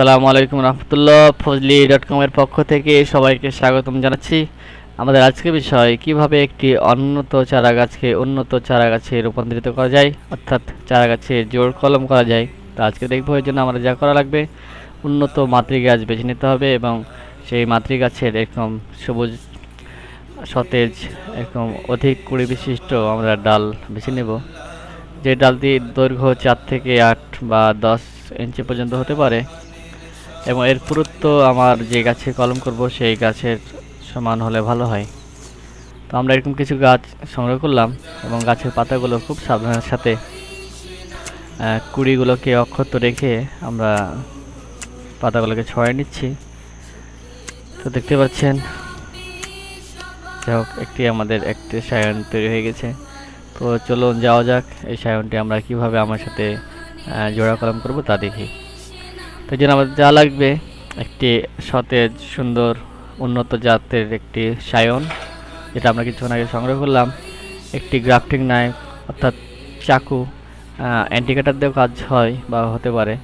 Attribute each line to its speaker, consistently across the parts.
Speaker 1: আসসালামু আলাইকুম রহমতুল্লাহ ফজলি ডট কমের পক্ষ থেকে সবাইকে স্বাগতম জানাচ্ছি। আমাদের আজকের বিষয়, কীভাবে একটি উন্নত চারা গাছকে উন্নত চারা গাছে রূপান্তরিত করা যায়, অর্থাৎ চারা গাছে জোড় কলম করা যায়। তা আজকে দেখব, এর জন্য আমাদের যা করা লাগবে। উন্নত মাতৃ গাছ বেছে নিতে হবে এবং সেই মাতৃ গাছের এরকম সবুজ, সতেজ এরকম অধিক কুড়ি বিশিষ্ট আমরা ডাল বেছে নেব। যে ডালটি দৈর্ঘ্য চার থেকে আট বা দশ ইঞ্চি পর্যন্ত হতে পারে এবং এর পুরুত্ব আমার যে গাছে কলম করব, সেই গাছের সমান হলে ভালো হয়। তো আমরা এরকম কিছু গাছ সংগ্রহ করলাম এবং গাছের পাতাগুলো খুব সাবধানের সাথে কুড়িগুলোকে অক্ষত রেখে আমরা পাতাগুলোকে ছড়াই নিচ্ছি। তো দেখতে পাচ্ছেন যাই হোক একটি আমাদের একটি সায়ন তৈরি হয়ে গেছে। তো চলুন যাওয়া যাক, এই সায়নটি আমরা কীভাবে আমার সাথে জোড়া কলম করব তা দেখি। তো এই জন্য আমাদের যা লাগবে, একটি সতেজ, সুন্দর, উন্নত জাতের একটি সায়ন, যেটা আমরা কিছুক্ষণ আগে সংগ্রহ করলাম। একটি গ্রাফটিং নাইফ, অর্থাৎ চাকু অ্যান্টিকাটার দিয়েও কাজ হয় বা হতে পারে।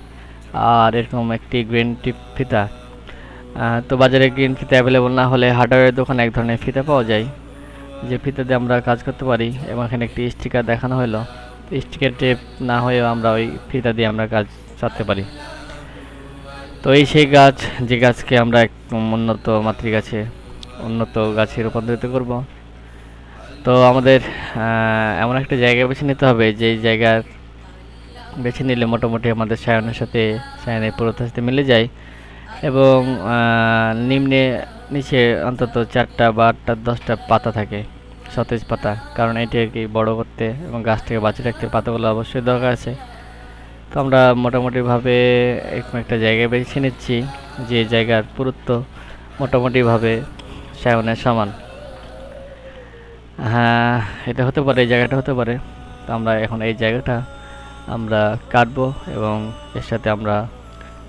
Speaker 1: আর এরকম একটি গ্রিন টিপ ফিতা। তো বাজারে গ্রিন ফিতা অ্যাভেলেবল না হলে হার্ডওয়্যারের দোকানে এক ধরনের ফিতা পাওয়া যায়। যে ফিতা দিয়ে আমরা কাজ করতে পারি, এবং এখানে একটি স্টিকার দেখানো হলো। স্টিকার টেপ না হয়েও আমরা ওই ফিতা দিয়ে আমরা কাজ চালাতে পারি। তো এই সেই গাছ, যে গাছকে আমরা এক উন্নত মাতৃগাছে, উন্নত গাছে রূপান্তরিত করব। তো আমাদের এমন একটা জায়গা বেছে নিতে হবে, যে জায়গা বেছে নিলে মোটামুটি আমাদের সায়নের সাথে, সায়নের পুরোটার সাথে মিলে যায়। এবং নিম্নে নিচে অন্তত চারটা বা আটটা, দশটা পাতা থাকে, সতেজ পাতা। কারণ এটি আর কি বড়ো করতে এবং গাছটাকে বাঁচিয়ে রাখতে পাতাগুলো অবশ্যই দরকার আছে। তো আমরা মোটামুটিভাবে একটা জায়গায় বেছে নিচ্ছি, যে জায়গার পুরুত্ব মোটামুটিভাবে সায়নের সমান। হ্যাঁ এটা হতে পারে, এই জায়গাটা হতে পারে। তো আমরা এখন এই জায়গাটা আমরা কাটবো এবং এর সাথে আমরা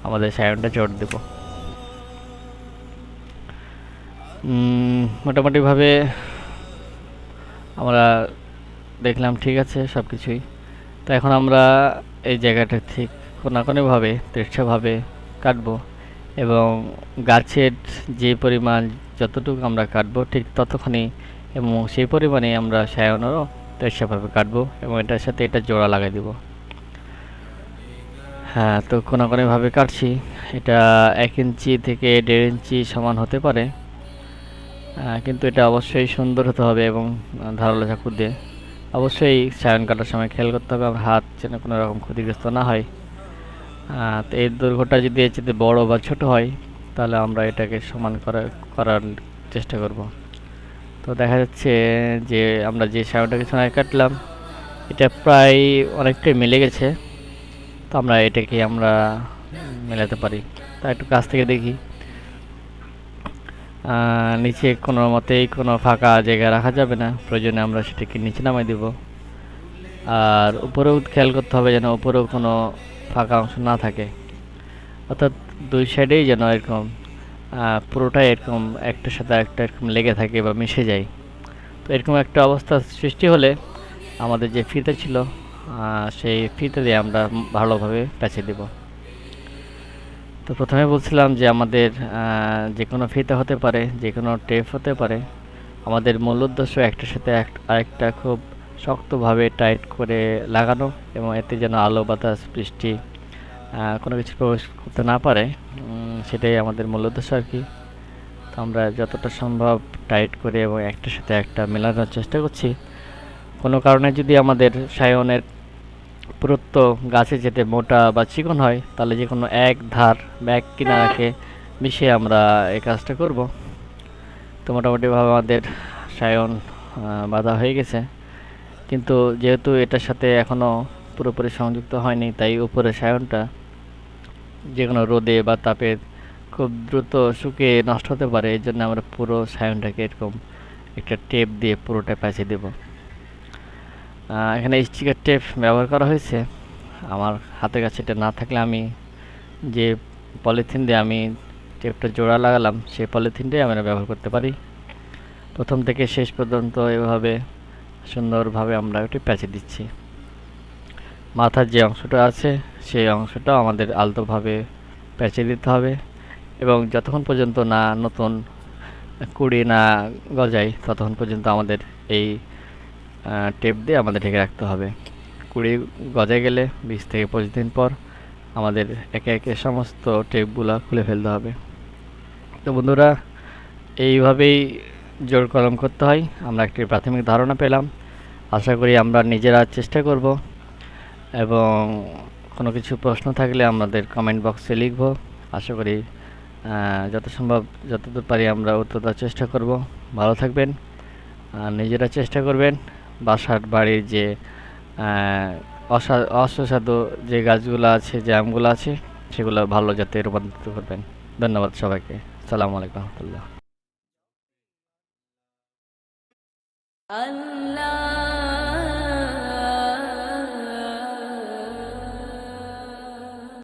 Speaker 1: আমাদের সায়নটা জোর দেব। মোটামুটিভাবে আমরা দেখলাম, ঠিক আছে সব কিছুই তো এখন আমরা এই জায়গাটা ঠিক কোনাকোনিভাবে দৃশ্যভাবে কাটবো এবং গাছের যে পরিমাণ যতটুকু আমরা কাটবো ঠিক ততখানি এবং সেই পরিমাণে আমরা সায়নেরও দৃশ্যভাবে কাটবো এবং এটার সাথে এটা জোড়া লাগাই দিব। হ্যাঁ তো কোনাকোনিভাবে কাটছি। এটা এক ইঞ্চি থেকে দেড় ইঞ্চি সমান হতে পারে। কিন্তু এটা অবশ্যই সুন্দর হতে হবে এবং ধারালো চাকু দিয়ে। অবশ্যই সায়ন কাটার সময় খেয়াল করতে হবে, আমার হাত যেন কোনো রকম ক্ষতিগ্রস্ত না হয়। তো এই দুর্ঘটনা যদি এর চেয়ে বড় বা ছোট হয়, তাহলে আমরা এটাকে সমান করা, করার চেষ্টা করব। তো দেখা যাচ্ছে যে আমরা যে সায়নটাকে সময় কাটলাম, এটা প্রায় অনেকটাই মিলে গেছে। তো আমরা এটাকে আমরা মেলাতে পারি। তা একটু কাছ থেকে দেখি। নিচে কোনো মতেই কোনো ফাঁকা জায়গা রাখা যাবে না। প্রয়োজনে আমরা সেটাকে নিচে নামাই দেব। আর উপরেও খেয়াল করতে হবে যেন উপরেও কোনো ফাঁকা অংশ না থাকে। অর্থাৎ দুই সাইডেই যেন এরকম পুরোটাই এরকম একটার সাথে একটা এরকম লেগে থাকে বা মিশে যায়। তো এরকম একটা অবস্থা সৃষ্টি হলে আমাদের যে ফিতে ছিল সেই ফিতে দিয়ে আমরা ভালোভাবে প্যাঁচে দেব। তো প্রথমে বলছিলাম যে আমাদের যে কোনো ফিতা হতে পারে, যে কোনো টেপ হতে পারে, আমাদের মূল উদ্দেশ্য একটার সাথে আরেকটা খুব শক্তভাবে টাইট করে লাগানো এবং এতে যেন আলো, বাতাস, বৃষ্টি কোনো কিছু প্রবেশ করতে না পারে সেটাই আমাদের মূল উদ্দেশ্য আর কি। তো আমরা যতটা সম্ভব টাইট করে এবং একটার সাথে একটা মেলানোর চেষ্টা করছি। কোনো কারণে যদি আমাদের সায়নের পুরুত্ব গাছে যেতে মোটা বা চিকন হয়, তাহলে যে কোনো এক ধার বা এক কিনারাকে মিশিয়ে আমরা এই কাজটা করব। তো মোটামুটিভাবে আমাদের সায়ন বাঁধা হয়ে গেছে। কিন্তু যেহেতু এটার সাথে এখনও পুরোপুরি সংযুক্ত হয়নি, তাই উপরে সায়নটা যে কোনো রোদে বা তাপে খুব দ্রুত শুকিয়ে নষ্ট হতে পারে এই জন্য আমরা পুরো সায়নটাকে এরকম একটা টেপ দিয়ে পুরোটা প্যাঁচে দেবো। এখানে স্টিকার টেপ ব্যবহার করা হয়েছে। আমার হাতের কাছে এটা না থাকলে আমি যে পলিথিন দিয়ে আমি টেপটা জোড়া লাগালাম, সেই পলিথিনটাই আমরা ব্যবহার করতে পারি। প্রথম থেকে শেষ পর্যন্ত এভাবে সুন্দরভাবে আমরা ওটি প্যাঁচে দিচ্ছি। মাথার যে অংশটা আছে, সেই অংশটাও আমাদের আলতোভাবে প্যাঁচে দিতে হবে এবং যতক্ষণ পর্যন্ত না নতুন কুড়ি না গজায়, ততক্ষণ পর্যন্ত আমাদের এই টেপ দিয়ে আমাদের ঢেকে রাখতে হবে। কুড়ি গজায় গেলে বিশ থেকে পঁচিশ দিন পর আমাদের একে একে সমস্ত টেপগুলো খুলে ফেলতে হবে। তো বন্ধুরা, এইভাবেই জোর কলম করতে হয়। আমরা একটি প্রাথমিক ধারণা পেলাম। আশা করি আমরা নিজেরা চেষ্টা করব এবং কোনো কিছু প্রশ্ন থাকলে আমাদের কমেন্ট বক্সে লিখব। আশা করি যত সম্ভব যতদূর পারি আমরা উত্তর দেওয়ার চেষ্টা করব। ভালো থাকবেন নিজেরা চেষ্টা করবেন। বাসার বাড়ির যে অসুস্বাদু যে গাছগুলো আছে, যে আমগুলো আছে, সেগুলো ভালো যাতে রূপান্তরিত করবেন। ধন্যবাদ সবাইকে। সালামু আলাইকুম রহমতুল্লাহ।